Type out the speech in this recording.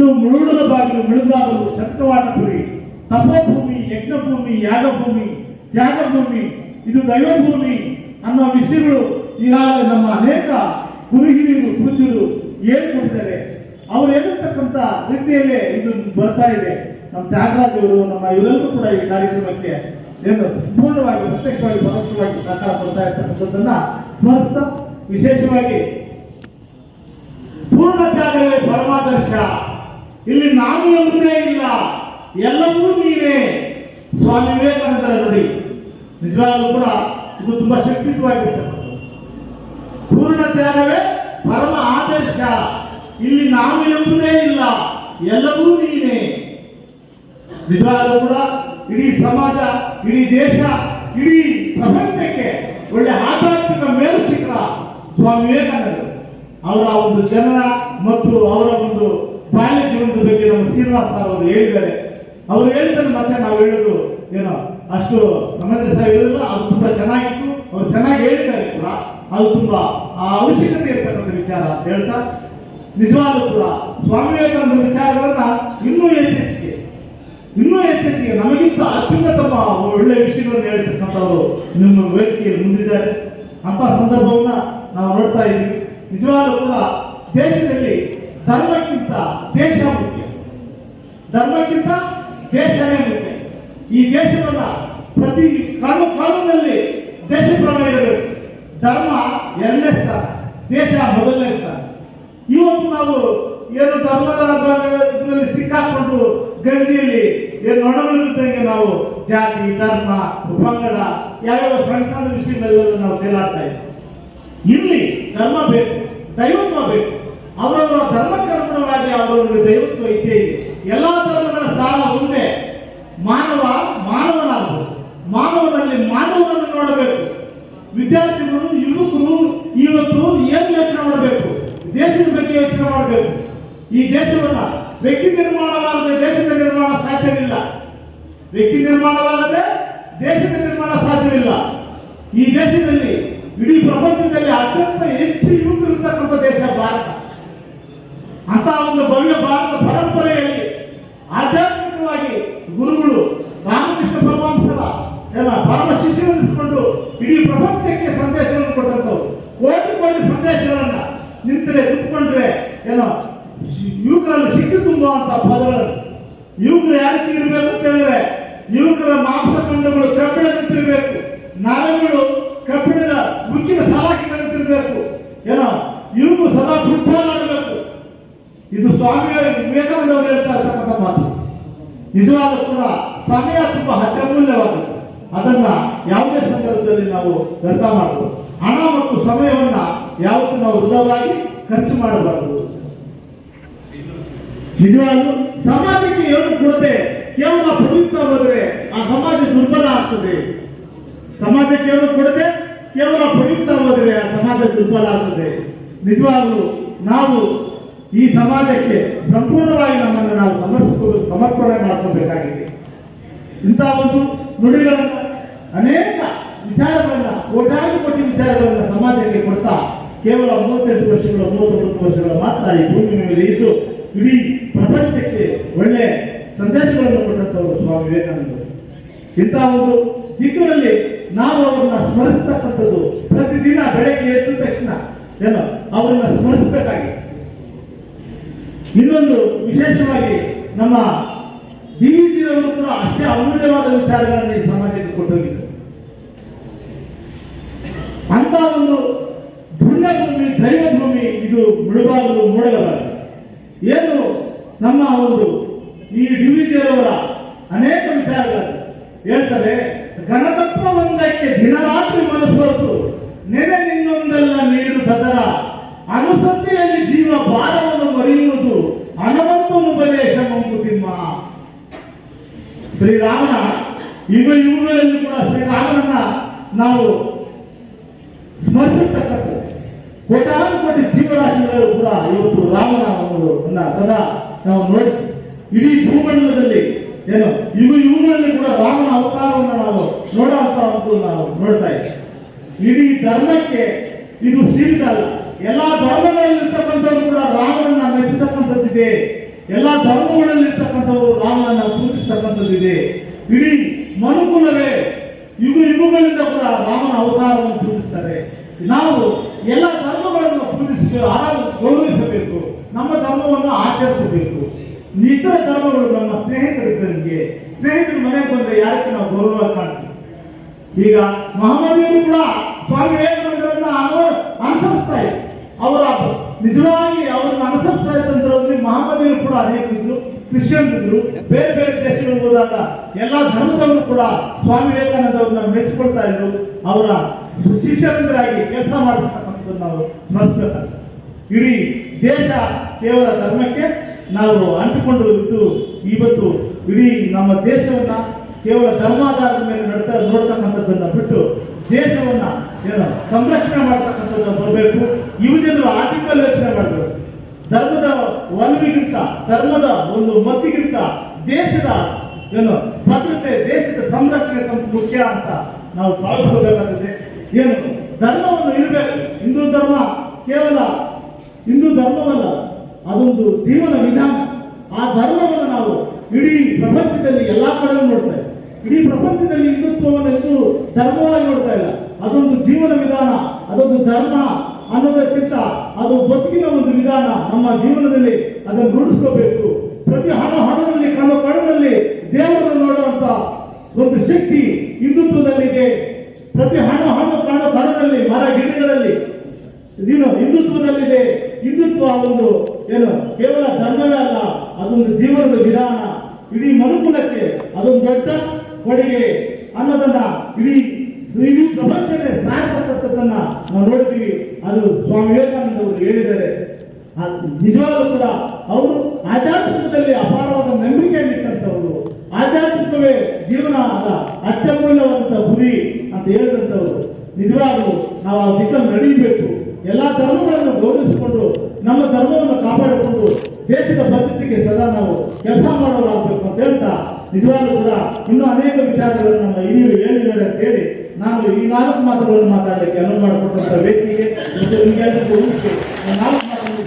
ಇದು ಮುಳುಗದ ಬಾಗಿಲು ಮಿಳುನಾದರೂ ಶಕ್ತವಾದ ಗುರಿ ತಪೋಭೂಮಿ, ಯಜ್ಞಭೂಮಿ, ಯಾಗಭೂಮಿ, ತ್ಯಾಗಭೂಮಿ, ಇದು ದೈವಭೂಮಿ ಅನ್ನೋ ವಿಷಯಗಳು ಈಗಾಗಲೇ ನಮ್ಮ ಅನೇಕ ಗುರುಹಿರಿಯರು, ಪೂಜ್ಯರು ಹೇಳ್ಕೊಟ್ಟಿದ್ದಾರೆ. ಅವ್ರು ಹೇಳಿರ್ತಕ್ಕಂಥ ರೀತಿಯಲ್ಲೇ ಇದು ಬರ್ತಾ ಇದೆ. ನಮ್ಮ ತ್ಯಾಗರಾಜ್ ಅವರು, ನಮ್ಮ ಇವರೆಲ್ಲರೂ ಕೂಡ ಈ ಕಾರ್ಯಕ್ರಮಕ್ಕೆ ಏನು ಸಂಪೂರ್ಣವಾಗಿ, ಪ್ರತ್ಯಕ್ಷವಾಗಿ, ಪರೋಕ್ಷವಾಗಿ ಸಹಕಾರ ಕೊಡ್ತಾ ಇರ್ತಕ್ಕಂಥದ್ದನ್ನ ಸ್ಮರಿಸ್ತಾ, ವಿಶೇಷವಾಗಿ ಪೂರ್ಣ ತ್ಯಾಗವೇ ಪರಮಾದರ್ಶ. ಇಲ್ಲಿ ನಾನು ಎಂಬುದೇ ಇಲ್ಲ. ಎಲ್ಲವೂ ನೀವೇ. ಸ್ವಾಮಿ ವಿವೇಕಾನಂದರ ನೋಡಿ ನಿಜವಾಗ್ಲೂ ಕೂಡ ಇದು ತುಂಬಾ ಶಕ್ತಿಯುತವಾಗಿರ್ತಕ್ಕಂಥದ್ದು. ಪೂರ್ಣ ತ್ಯಾಗವೇ ಪರಮ ಆದರ್ಶ. ಇಲ್ಲಿ ನಾನು ಎಂಬುದೇ ಇಲ್ಲ. ಎಲ್ಲವೂ ನೀನೇ ನಿಜವಾಗ್ಲೂ ಕೂಡ ಇಡೀ ಸಮಾಜ, ಇಡೀ ದೇಶ, ಇಡೀ ಪ್ರಪಂಚಕ್ಕೆ ಒಳ್ಳೆ ಆಧ್ಯಾತ್ಮಿಕ ಮೇಲು ಸ್ವಾಮಿ ವಿವೇಕಾನಂದರು. ಅವರ ಒಂದು ಜನನ ಮತ್ತು ಅವರ ಒಂದು ಬಾಲ್ಯ ಜೀವನದ ಬಗ್ಗೆ ನಮ್ಮ ಶ್ರೀನಿವಾಸ ಅವರು ಹೇಳಿದ್ದಾರೆ. ಅವರು ಹೇಳಿದ್ರೆ ಮತ್ತೆ ನಾವು ಹೇಳೋದು ಏನೋ, ಅಷ್ಟು ಸಮಂಜಸ ಹೇಳಿಲ್ಲ ಅದು ತುಂಬಾ ಚೆನ್ನಾಗಿತ್ತು. ಅವ್ರು ಚೆನ್ನಾಗಿ ಹೇಳಿದ್ದಾರೆ ಕೂಡ. ಅದು ತುಂಬಾ, ಆ, ಅವಶ್ಯಕತೆ ಇರ್ತಕ್ಕಂಥ ವಿಚಾರ ಅಂತ ಹೇಳ್ತಾ ನಿಜವಾಗ್ಲೂ ಕೂಡ ಸ್ವಾಮಿ ವಿವೇಕಾನಂದ ವಿಚಾರಗಳನ್ನ ಇನ್ನೂ ಹೆಚ್ಚೆಚ್ಚಿಗೆ ಇನ್ನೂ ಹೆಚ್ಚೆಚ್ಚಿಗೆ ನಮಗಿಂತ ಅತ್ಯುನ್ನತಮ ಒಳ್ಳೆ ವಿಷಯಗಳನ್ನು ಹೇಳ್ತಕ್ಕಂಥವ್ರು ನಿಮ್ಮ ವೇದಿಕೆಯಲ್ಲಿ ಮುಂದಿದ್ದಾರೆ. ಅಂತ ಸಂದರ್ಭವನ್ನ ನಾವು ನೋಡ್ತಾ ಇದ್ದೀವಿ. ನಿಜವಾಗ್ಲೂ ಕೂಡ ದೇಶದಲ್ಲಿ ಧರ್ಮಕ್ಕಿಂತ ದೇಶ ಮುಖ್ಯ ಧರ್ಮಕ್ಕಿಂತ ದೇಶನೇ ಮುಖ್ಯ ಈ ದೇಶವನ್ನ ಪ್ರತಿ ಕಾಲ ಕಾಲದಲ್ಲಿ ದೇಶ ಪ್ರೇಮ ಇರಬೇಕು. ಧರ್ಮ ಎರಡನೇ ಸ್ಥಾನ, ದೇಶ ಮೊದಲನೇ ಸ್ಥಾನ. ಇವತ್ತು ನಾವು ಏನು ಧರ್ಮದ ಇದರಲ್ಲಿ ಸಿಕ್ಕಾಕೊಂಡು ಗಂಜಿಯಲ್ಲಿ ಏನು ನೊಣಗಳಿದ್ದಂಗೆ ನಾವು ಜಾತಿ, ಧರ್ಮ ಪಂಗಡ ಯಾವ್ಯಾವ ಸಣ್ಣ ಸಣ್ಣ ವಿಷಯಗಳೆಲ್ಲ ನಾವು ತೇಲಾಡ್ತಾ ಇದ್ದೀವಿ. ಇಲ್ಲಿ ಧರ್ಮ ಬೇಕು, ದೈವತ್ವ ಬೇಕು. ಅವರವರ ಧರ್ಮಕ್ಕನುಗುಣವಾಗಿ ಅವರವರಿಗೆ ದೈವತ್ವ ಇದ್ದೇ ಇದೆ. ಎಲ್ಲಾ ಧರ್ಮಗಳ ಸಾಲ ಒಂದೇ ಮಾನವ ಮಾನವನಾಗಬೇಕು ಮಾನವನಲ್ಲಿ ಮಾನವನನ್ನು ನೋಡಬೇಕು ವಿದ್ಯಾರ್ಥಿಗಳು ಯುವಕರು ಇವತ್ತು ಏನು ಯೋಚನೆ ಮಾಡಬೇಕು ದೇಶದ ಬಗ್ಗೆ ಯೋಚನೆ ಮಾಡಬೇಕು ಈ ದೇಶವನ್ನ ವ್ಯಕ್ತಿ ನಿರ್ಮಾಣವಾಗದೆ ದೇಶದ ನಿರ್ಮಾಣ ಸಾಧ್ಯವಿಲ್ಲ ವ್ಯಕ್ತಿ ನಿರ್ಮಾಣವಾಗದೆ ದೇಶದ ನಿರ್ಮಾಣ ಸಾಧ್ಯವಿಲ್ಲ. ಈ ದೇಶದಲ್ಲಿ ಇಡೀ ಪ್ರಪಂಚದಲ್ಲಿ ಅತ್ಯಂತ ಹೆಚ್ಚು ಯುವಕರು ಇರ್ತಕ್ಕಂಥ ದೇಶ ಭಾರತ. ಅಂತ ಒಂದು ಭವ್ಯ ಭಾರತ ಪರಂಪರೆಯಲ್ಲಿ ಆಧ್ಯಾತ್ಮಿಕವಾಗಿ ಗುರುಗಳು ರಾಮಕೃಷ್ಣ ಪರಮಹಂಸರ ಎಲ್ಲ ಪರಮ ಶಿಷ್ಯರೆನಿಸಿಕೊಂಡು ಇಡೀ ಪ್ರಪಂಚಕ್ಕೆ ಸಂದೇಶವನ್ನು ಕೊಟ್ಟಂಥವು ಕೋಟಿ ಕೋಟಿ ಸಂದೇಶಗಳನ್ನ ನಿಂತರೆ ಕುತ್ಕೊಂಡ್ರೆ ಏನೋ ಯುವಕರಲ್ಲಿ ಸಿಕ್ಕಿ ತುಂಬುವಂತ ಪದಗಳನ್ನು. ಯುವಕರು ಯಾರಿಗೆ ಇರಬೇಕು ಅಂತ ಹೇಳಿದ್ರೆ ಯುವಕರ ಮಾಂಸಖಂಡಗಳು ಕಬ್ಬಿಣದಂತಿರಬೇಕು ನರಗಳು ಕಬ್ಬಿಣದ ಮುಕ್ಕಿನ ಸಲಾಕಿಗಳಂತಿರಬೇಕು ಏನೋ ಇವು ಸದಾ ಶುದ್ಧವಾಗಬೇಕು ಇದು ವಿವೇಕಾನಂದ ಅವರು ಹೇಳ್ತಾ ಇರ್ತಕ್ಕಂಥ ಮಾತು. ನಿಜವಾದ ಕೂಡ ಸಮಯ ತುಂಬಾ ಹತ್ಯಮೂಲ್ಯವಾಗುತ್ತೆ ಅದನ್ನ ಯಾವುದೇ ಸಂದರ್ಭದಲ್ಲಿ ನಾವು ವ್ಯರ್ಥ ಮಾಡಬಹುದು ಹಣ ಮತ್ತು ಸಮಯವನ್ನ ಯಾವತ್ತೂ ನಾವು ವೃದ್ಧವಾಗಿ ಖರ್ಚು ಮಾಡಬಾರದು. ನಿಜವಾಗ್ಲೂ ಸಮಾಜಕ್ಕೆ ಏನು ಕೇವಲ ಪ್ರಭುತ್ವ ಹೋದರೆ ಆ ಸಮಾಜ ದುರ್ಬಲ ಆಗ್ತದೆ. ಸಮಾಜಕ್ಕೆ ಏನು ಕೊಡದೆ ಕೇವಲ ಪ್ರಭುತ್ವ ಹೋದರೆ ಆ ಸಮಾಜ ದುರ್ಬಲ ಆಗ್ತದೆ. ನಿಜವಾಗ್ಲೂ ನಾವು ಈ ಸಮಾಜಕ್ಕೆ ಸಂಪೂರ್ಣವಾಗಿ ನಮ್ಮನ್ನು ನಾವು ಸಮರ್ಪ ಸಮರ್ಪಣೆ ಮಾಡ್ಕೋಬೇಕಾಗಿದೆ ಇಂಥ ಒಂದು ನುಡಿಗಳನ್ನು ಅನೇಕ ವಿಚಾರಗಳನ್ನ ಕೋಟ್ಯಾನು ಕೋಟಿ ವಿಚಾರಗಳನ್ನ ಸಮಾಜಕ್ಕೆ ಕೊಡ್ತಾ ಕೇವಲ ಮೂವತ್ತೆಂಟು ವರ್ಷಗಳ, ಮೂವತ್ತೊಂಬತ್ತು ವರ್ಷಗಳ ಮಾತ್ರ ಈ ಭೂಮಿ ಮೇಲೆ ಇದ್ದು ಇಡೀ ಪ್ರಪಂಚಕ್ಕೆ ಒಳ್ಳೆ ಸಂದೇಶಗಳನ್ನು ಕೊಟ್ಟಂತವರು ಸ್ವಾಮಿ ವಿವೇಕಾನಂದರು. ಇಂತಹ ಒಂದು ದಿಕ್ಕಿನಲ್ಲಿ ನಾವು ಅವರನ್ನ ಸ್ಮರಿಸ್ತಕ್ಕಂಥದ್ದು ಪ್ರತಿದಿನ ಬೆಳಗ್ಗೆ ಎದ್ದ ತಕ್ಷಣ ಏನು? ಅವರನ್ನ ಸ್ಮರಿಸಬೇಕಾಗಿ. ಇನ್ನೊಂದು ವಿಶೇಷವಾಗಿ ನಮ್ಮ ಡಿವಿಜಿಯವರು ಕೂಡ ಅಷ್ಟೇ ಅಮೂಲ್ಯವಾದ ವಿಚಾರಗಳನ್ನು ಈ ಸಮಾಜಕ್ಕೆ ಕೊಟ್ಟೋಗಿದ್ದರು ಅಂತ ಒಂದು ಪುಣ್ಯಭೂಮಿ ದೈವಭೂಮಿ ಇದು ಮುಳುಬಾಗಲು ಮೂಡಲಬಾರದು ಏನು? ನಮ್ಮ ಒಂದು ಈ ಡಿವಿಜಿಯವರ ಅನೇಕ ವಿಚಾರಗಳನ್ನು ಹೇಳ್ತಾರೆ ಗಣತತ್ವ ಒಂದಕ್ಕೆ ದಿನರಾತ್ರಿ ಮನಸ್ಸೋತು ನೆನೆ ನಿನ್ನೊಂದೆಲ್ಲ ನೀಡು ಸದರ ಅನುಸಂಧಿಯಲ್ಲಿ ಜೀವ ಭಾರವನ್ನು ಮರೆಯುವುದು ಹಣವನ್ನು ಉಪದೇಶ ಮಂಕುತಿಮ್ಮ ಶ್ರೀರಾಮನ ಯುಗ ಇವುಗಳಲ್ಲಿ ಕೂಡ ಶ್ರೀರಾಮನನ್ನ ನಾವು ಸ್ಮರಿಸತಕ್ಕಂಥದ್ದು ಕೋಟಾನು ಕೋಟಿ ಜೀವರಾಶಿಗಳು ಕೂಡ ಇವತ್ತು ರಾಮನ ಒಂದು ಸದಾ ನಾವು ನೋಡಿ ಇಡೀ ಭೂಮಂಡಲದಲ್ಲಿ ಏನು? ಇವು ಇವುಗಳಲ್ಲಿ ಕೂಡ ರಾಮನ ಅವತಾರವನ್ನು ನಾವು ನೋಡುವಂತ ಒಂದು ನಾವು ನೋಡ್ತಾ ಇದ್ದೀವಿ. ಇಡೀ ಧರ್ಮಕ್ಕೆ ಇದು ಸೀಮಿತ ಅಲ್ಲ. ಎಲ್ಲಾ ಧರ್ಮಗಳಲ್ಲಿರ್ತಕ್ಕಂಥವ್ರು ಕೂಡ ರಾಮನನ್ನ ಮೆಚ್ಚತಕ್ಕಂಥದ್ದಿದೆ. ಎಲ್ಲಾ ಧರ್ಮಗಳಲ್ಲಿರ್ತಕ್ಕಂಥವ್ರು ರಾಮನನ್ನ ಪೂಜಿಸ್ತಕ್ಕಂಥದ್ದಿದೆ ಇಡೀ ಮನುಕುಲವೇ ಈಗ ಮಹಮ್ಮದಿಯರು ಕೂಡ ಸ್ವಾಮಿ ವಿವೇಕಾನಂದರನ್ನ ಅನು- ಅನುಸರಿಸ್ತಾ ಇದ್ರು. ಅವರ ನಿಜವಾಗಿ ಅವರನ್ನು ಅನುಸರಿಸ್ತಾ ಇದ್ದಂತರಲ್ಲಿ ಮಹಮ್ಮದಿಯರು ಕೂಡ ಅನೇಕ ಇದ್ರು, ಕ್ರಿಶ್ಚಿಯನ್ ಇದ್ರು, ಬೇರೆ ಬೇರೆ ದೇಶಗಳು ಹೋದಾಗ ಎಲ್ಲ ಧರ್ಮದವರು ಕೂಡ ಸ್ವಾಮಿ ವಿವೇಕಾನಂದ ಅವ್ರನ್ನ ಮೆಚ್ಚಿಕೊಳ್ತಾ ಇದ್ರು. ಅವರ ಶಿಷ್ಯರಂದರಾಗಿ ಕೆಲಸ ಮಾಡತಕ್ಕಂಥದ್ದನ್ನು ನಾವು ಸ್ಮರಿಸಬೇಕಾಗ್ತದೆ ಇಡೀ ದೇಶ ಕೇವಲ ಧರ್ಮಕ್ಕೆ ನಾವು ಅಂಟಿಕೊಂಡು ಇದ್ದು ಇವತ್ತು ಇಡೀ ನಮ್ಮ ದೇಶವನ್ನ ಕೇವಲ ಧರ್ಮಾಧಾರದ ಮೇಲೆ ನಡ್ತಾ ನೋಡ್ತಕ್ಕಂಥದ್ದನ್ನ ಬಿಟ್ಟು ದೇಶವನ್ನ ಏನು ಸಂರಕ್ಷಣೆ ಮಾಡ್ತಕ್ಕಂಥದ್ದು ಬರಬೇಕು. ಯುವ ಜನರು ಆರ್ಟಿಕಲ್ ಯೋಚನೆ ಮಾಡಬೇಕು. ಧರ್ಮದ ಒಲವಿಗಿಂತ, ಧರ್ಮದ ಒಂದು ಮತ್ತಿಗಿಂತ ದೇಶದ ಏನು ಭದ್ರತೆ, ದೇಶದ ಸಂರಕ್ಷಣೆ ಮುಖ್ಯ ಅಂತ ನಾವು ಭಾವಿಸಬೇಕಾಗುತ್ತೆ ಏನು? ಧರ್ಮವನ್ನು ಇರಬೇಕು. ಹಿಂದೂ ಧರ್ಮ ಕೇವಲ ಹಿಂದೂ ಧರ್ಮವಲ್ಲ, ಅದೊಂದು ಜೀವನ ವಿಧಾನ. ಆ ಧರ್ಮವನ್ನು ನಾವು ಇಡೀ ಪ್ರಪಂಚದಲ್ಲಿ ಎಲ್ಲಾ ಕಡೆ ನೋಡ್ತಾ ಇದ್ದೀವಿ ಇಡೀ ಪ್ರಪಂಚದಲ್ಲಿ ಹಿಂದುತ್ವವನ್ನು ಧರ್ಮವಾಗಿ ನೋಡ್ತಾ ಇಲ್ಲ. ಅದೊಂದು ಜೀವನ ವಿಧಾನ, ಅದೊಂದು ಧರ್ಮ ಅನ್ನೋದಕ್ಕಿಂತ ಅದು ಬದುಕಿನ ಒಂದು ವಿಧಾನ. ನಮ್ಮ ಜೀವನದಲ್ಲಿ ಅದನ್ನು ರೂಢಿಸ್ಕೋಬೇಕು. ಪ್ರತಿ ಹಣ ಹಣದಲ್ಲಿ, ಕಣ್ಣು ಕಣ್ಣಲ್ಲಿ ದೇವರನ್ನು ನೋಡುವಂತ ಒಂದು ಶಕ್ತಿ ಹಿಂದುತ್ವದಲ್ಲಿದೆ. ಪ್ರತಿ ಹಣ ಹಣ್ಣು, ಕಣ್ಣು ಕಣದಲ್ಲಿ ಮರ ಗಿಡಗಳಲ್ಲಿ ನೀನು ಹಿಂದುತ್ವದಲ್ಲಿದೆ. ಹಿಂದುತ್ವ ಒಂದು ಏನು, ಕೇವಲ ಧರ್ಮವೇ ಅಲ್ಲ, ಅದೊಂದು ಜೀವನದ ವಿಧಾನ. ಇಡೀ ಮನುಕುಲಕ್ಕೆ ಅದೊಂದು ದೊಡ್ಡ ಕೊಡುಗೆ ಅನ್ನೋದನ್ನ ಇಡೀ ಇಡೀ ಪ್ರಪಂಚವೇ ಸಾರ್ತಕ್ಕಂಥದ್ದನ್ನ ನಾವು ನೋಡ್ತೀವಿ ಅದು ಸ್ವಾಮಿ ವಿವೇಕಾನಂದ ಅವರು ಹೇಳಿದ್ದಾರೆ. ಆ, ನಿಜವಾಗ್ಲೂ ಕೂಡ ಅವರು ಆಧ್ಯಾತ್ಮಿಕದಲ್ಲಿ ಅಪಾರವಾದ ನಂಬಿಕೆಯನ್ನು ಇಟ್ಟಂತವರು ಆಧ್ಯಾತ್ಮಿಕವೇ ಜೀವನ ಅಲ್ಲ ಅತ್ಯಮೂಲ್ಯವಾದಂತಹ ಗುರಿ ಅಂತ ಹೇಳಿದಂಥವ್ರು ನಿಜವಾಗ್ಲೂ ನಾವು ಆ ದಿಕ್ಕನ್ನು ನಡೀಬೇಕು ಎಲ್ಲಾ ಧರ್ಮಗಳನ್ನು ಗೌರವಿಸಿಕೊಂಡು ನಮ್ಮ ಧರ್ಮವನ್ನು ಕಾಪಾಡಿಕೊಂಡು ದೇಶದ ಭದ್ರತೆಗೆ ಸದಾ ನಾವು ಕೆಲಸ ಮಾಡೋರಾಗಬೇಕು ಅಂತ ಹೇಳ್ತಾ ನಿಜವಾಗ್ಲೂ ಕೂಡ ಇನ್ನೂ ಅನೇಕ ವಿಚಾರಗಳನ್ನು ನಮ್ಮ ಹಿರಿಯರು ಹೇಳಿದ್ದಾರೆ ಅಂತ ಹೇಳಿ ನಾನು ಈ ನಾಲ್ಕು ಮಾತುಗಳನ್ನು ಮಾತಾಡಲಿಕ್ಕೆ ಅನುವು ಮಾಡಿಕೊಟ್ಟಂತ ವ್ಯಕ್ತಿಗೆ ನಿಮಗೆ ನಾಲ್ಕು ಮಾತನ್ನು